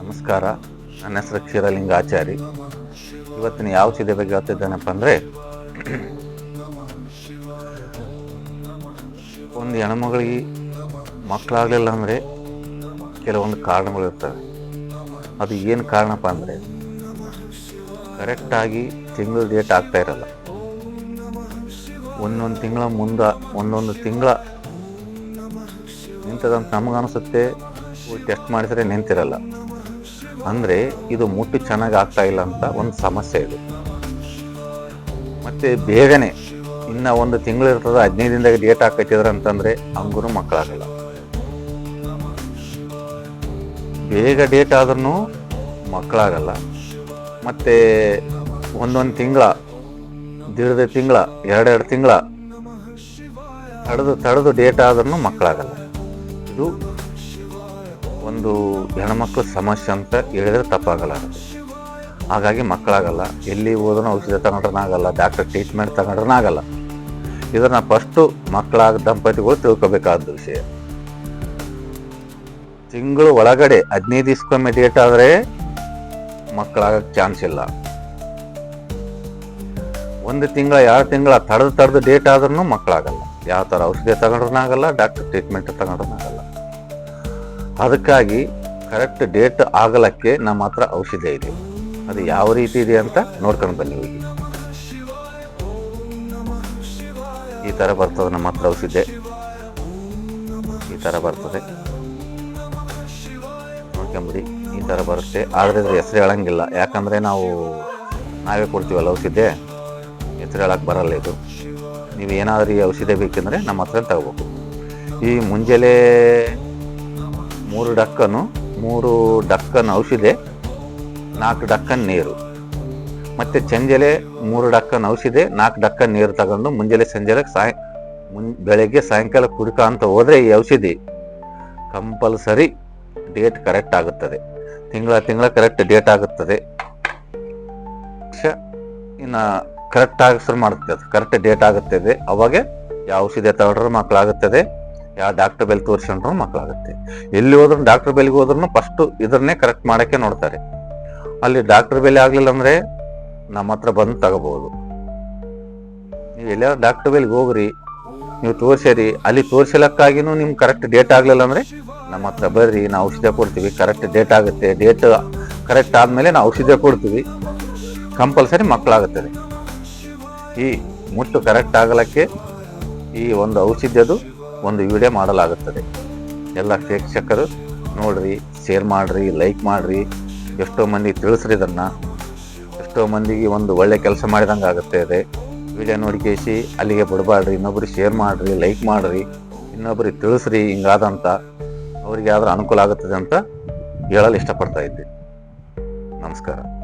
ನಮಸ್ಕಾರ. ನನ್ನ ಹೆಸರು ಕ್ಷೀರಲಿಂಗಾಚಾರಿ. ಇವತ್ತಿನ ಯಾವ ಚಿದೆ ಬಗ್ಗೆ ಹೇಳ್ತಿದ್ದೇನಪ್ಪ ಅಂದರೆ ಒಂದು ಹೆಣ್ಮಗಳಿಗೆ ಮಕ್ಕಳಾಗಲಿಲ್ಲ ಅಂದರೆ ಕೆಲವೊಂದು ಕಾರಣಗಳು ಇರ್ತವೆ. ಅದು ಏನು ಕಾರಣಪ್ಪ ಅಂದರೆ ಕರೆಕ್ಟಾಗಿ ತಿಂಗಳ ಡೇಟ್ ಆಗ್ತಾ ಇರಲ್ಲ. ಒಂದೊಂದು ತಿಂಗಳ ಮುಂದೆ, ಒಂದೊಂದು ತಿಂಗಳ ನಿಂತದಂತ ನಮಗನಿಸುತ್ತೆ ಟೆಸ್ಟ್ ಮಾಡಿದರೆ ನಿಂತಿರಲ್ಲ. ಅಂದರೆ ಇದು ಮುಟ್ಟು ಚೆನ್ನಾಗಿ ಆಗ್ತಾ ಇಲ್ಲ ಅಂತ ಒಂದು ಸಮಸ್ಯೆ ಇದು. ಮತ್ತು ಬೇಗನೆ ಇನ್ನು ಒಂದು ತಿಂಗಳು ಇರ್ತದೆ, ಹದಿನೈದು ಡೇಟ್ ಹಾಕತ್ತಿದ್ರ ಅಂತಂದರೆ ಹಂಗೂ ಮಕ್ಕಳಾಗಲ್ಲ. ಬೇಗ ಡೇಟ್ ಆದ್ರೂ ಮಕ್ಕಳಾಗಲ್ಲ. ಮತ್ತು ಒಂದೊಂದು ತಿಂಗಳ, ದೀರ್ಘ ತಿಂಗಳ, ಎರಡೆರಡು ತಿಂಗಳ, ತಡೆದು ತಡೆದು ಡೇಟ್ ಆದ್ರೂ ಮಕ್ಕಳಾಗಲ್ಲ. ಇದು ಒಂದು ಹೆಣ್ಮಕ್ಳ ಸಮಸ್ಯೆ ಅಂತ ಹೇಳಿದ್ರೆ ತಪ್ಪಾಗಲ್ಲ ಹಾಗಾಗಿ ಮಕ್ಕಳಾಗಲ್ಲ. ಎಲ್ಲಿ ಹೋದ್ರೂ ಔಷಧಿ ತಗೊಂಡ್ರನಾಗಲ್ಲ ಡಾಕ್ಟರ್ ಟ್ರೀಟ್ಮೆಂಟ್ ತಗೊಂಡ್ರನಾಗಲ್ಲ ಇದನ್ನ ಫಸ್ಟು ಮಕ್ಕಳಾಗ ದಂಪತಿಗಳು ತಿಳ್ಕೊಬೇಕಾದ ವಿಷಯ. ತಿಂಗಳು ಒಳಗಡೆ ಹದಿನೈದು ದಿವ್ಸಕ್ಕೊಮ್ಮೆ ಡೇಟ್ ಆದರೆ ಮಕ್ಕಳಾಗಕ್ಕೆ ಚಾನ್ಸ್ ಇಲ್ಲ. ಒಂದು ತಿಂಗಳ, ಎರಡು ತಿಂಗಳ ತಡೆದು ತಡೆದು ಡೇಟ್ ಆದ್ರೂ ಮಕ್ಕಳಾಗಲ್ಲ. ಯಾವ ಥರ ಔಷಧಿ ತಗೊಂಡ್ರನಾಗಲ್ಲ ಡಾಕ್ಟರ್ ಟ್ರೀಟ್ಮೆಂಟ್ ತಗೊಂಡ್ರನಾಗಲ್ಲ ಅದಕ್ಕಾಗಿ ಕರೆಕ್ಟ್ ಡೇಟ್ ಆಗಲಕ್ಕೆ ನಮ್ಮ ಹತ್ರ ಔಷಧಿ ಇದೆ. ಅದು ಯಾವ ರೀತಿ ಇದೆ ಅಂತ ನೋಡ್ಕೊಂಡು ಬನ್ನಿ ಹೋಗಿ. ಈ ಥರ ಬರ್ತದೆ ನಮ್ಮ ಹತ್ರ ಔಷಧಿ. ಈ ಥರ ಬರ್ತದೆ. ನೋಡ್ಕೊಂಬಿಡಿ, ಈ ಥರ ಬರುತ್ತೆ. ಆದರೆ ಇದ್ರ ಹೆಸರು ಹೇಳಂಗಿಲ್ಲ. ಯಾಕಂದರೆ ನಾವು ನಾವೇ ಕೊಡ್ತೀವಲ್ಲ ಔಷಧಿ? ಹೆಸರು ಹೇಳಕ್ಕೆ ಬರಲ್ಲ ಇದು. ನೀವು ಏನಾದರೂ ಈ ಔಷಧಿ ಬೇಕೆಂದರೆ ನಮ್ಮ ಹತ್ರ ತಗೋಬೇಕು. ಈ ಮುಂಜಾನೆ ಮೂರು ಡಕ್ಕನು, ಮೂರು ಡಕ್ಕನ್ ಔಷಧಿ, ನಾಲ್ಕು ಡಕ್ಕನ್ ನೀರು. ಮತ್ತು ಸಂಜೆಲೆ ಮೂರು ಡಕ್ಕನ್ ಔಷಧಿ, ನಾಲ್ಕು ಡಕ್ಕನ್ ನೀರು ತಗೊಂಡು ಮುಂಜಾನೆ ಸಂಜೆಲೆ ಸಾಯ, ಮುನ್, ಬೆಳಗ್ಗೆ ಸಾಯಂಕಾಲ ಕುಡ್ಕ ಅಂತ ಹೋದರೆ ಈ ಔಷಧಿ ಕಂಪಲ್ಸರಿ ಡೇಟ್ ಕರೆಕ್ಟ್ ಆಗುತ್ತದೆ. ತಿಂಗಳ ತಿಂಗಳ ಕರೆಕ್ಟ್ ಡೇಟ್ ಆಗುತ್ತದೆ. ಇನ್ನು ಕರೆಕ್ಟ್ ಆಗಿ ಶುರು ಮಾಡುತ್ತೆ ಅದು. ಕರೆಕ್ಟ್ ಡೇಟ್ ಆಗುತ್ತದೆ. ಅವಾಗ ಯಾವ ಔಷಧಿ ತಗೊಂಡ್ರೂ ಮಕ್ಕಳಾಗುತ್ತದೆ ಯಾವ ಡಾಕ್ಟರ್ ಬೆಲ್ ತೋರಿಸ್ಕೊಂಡ್ರು ಮಕ್ಕಳಾಗುತ್ತೆ ಎಲ್ಲಿ ಹೋದ್ರು ಡಾಕ್ಟರ್ ಬೆಲ್ಗೆ ಹೋದ್ರು ಫಸ್ಟ್ ಇದನ್ನೇ ಕರೆಕ್ಟ್ ಮಾಡೋಕ್ಕೆ ನೋಡ್ತಾರೆ. ಅಲ್ಲಿ ಡಾಕ್ಟರ್ ಬೆಲೆ ಆಗಲಿಲ್ಲ ಅಂದ್ರೆ ನಮ್ಮ ಹತ್ರ ಬಂದು ತಗೋಬಹುದು ನೀವು ಎಲ್ಲ ಡಾಕ್ಟರ್ ಬೆಲ್ಗೆ ಹೋಗ್ರಿ, ನೀವು ತೋರಿಸಿರಿ ಅಲ್ಲಿ ತೋರಿಸಲಕ್ಕಾಗಿನೂ ನಿಮ್ಗೆ ಕರೆಕ್ಟ್ ಡೇಟ್ ಆಗಲಿಲ್ಲ ಅಂದ್ರೆ ನಮ್ಮ ಹತ್ರ ಬರ್ರಿ, ನಾವು ಔಷಧ ಕೊಡ್ತೀವಿ ಕರೆಕ್ಟ್ ಡೇಟ್ ಆಗುತ್ತೆ. ಡೇಟ್ ಕರೆಕ್ಟ್ ಆದಮೇಲೆ ನಾವು ಔಷಧ ಕೊಡ್ತೀವಿ. ಕಂಪಲ್ಸರಿ ಮಕ್ಕಳಾಗುತ್ತದೆ ಈ ಮುಟ್ಟು ಕರೆಕ್ಟ್ ಆಗಲಿಕ್ಕೆ ಈ ಒಂದು ಔಷಧದ್ದು ಒಂದು ವಿಡಿಯೋ ಮಾಡಲಾಗುತ್ತದೆ. ಎಲ್ಲ ಪ್ರೇಕ್ಷಕರು ನೋಡ್ರಿ ಶೇರ್ ಮಾಡ್ರಿ ಲೈಕ್ ಮಾಡ್ರಿ. ಎಷ್ಟೋ ಮಂದಿ ತಿಳಿಸ್ರಿ ಇದನ್ನು. ಎಷ್ಟೋ ಮಂದಿಗೆ ಒಂದು ಒಳ್ಳೆ ಕೆಲಸ ಮಾಡಿದಂಗೆ ಆಗುತ್ತೆ ಇದೆ ವಿಡಿಯೋ ನೋಡಿಕೇಸಿ ಅಲ್ಲಿಗೆ ಬಿಡಬಾಡ್ರಿ ಇನ್ನೊಬ್ರಿಗೆ ಶೇರ್ ಮಾಡ್ರಿ ಲೈಕ್ ಮಾಡ್ರಿ. ಇನ್ನೊಬ್ರಿಗೆ ತಿಳಿಸ್ರಿ, ಹಿಂಗಾದಂತ ಅವ್ರಿಗೆ ಆದ್ರೆ ಅನುಕೂಲ ಆಗುತ್ತದೆ ಅಂತ ಹೇಳಲು ಇಷ್ಟಪಡ್ತಾ ಇದ್ದೆ. ನಮಸ್ಕಾರ.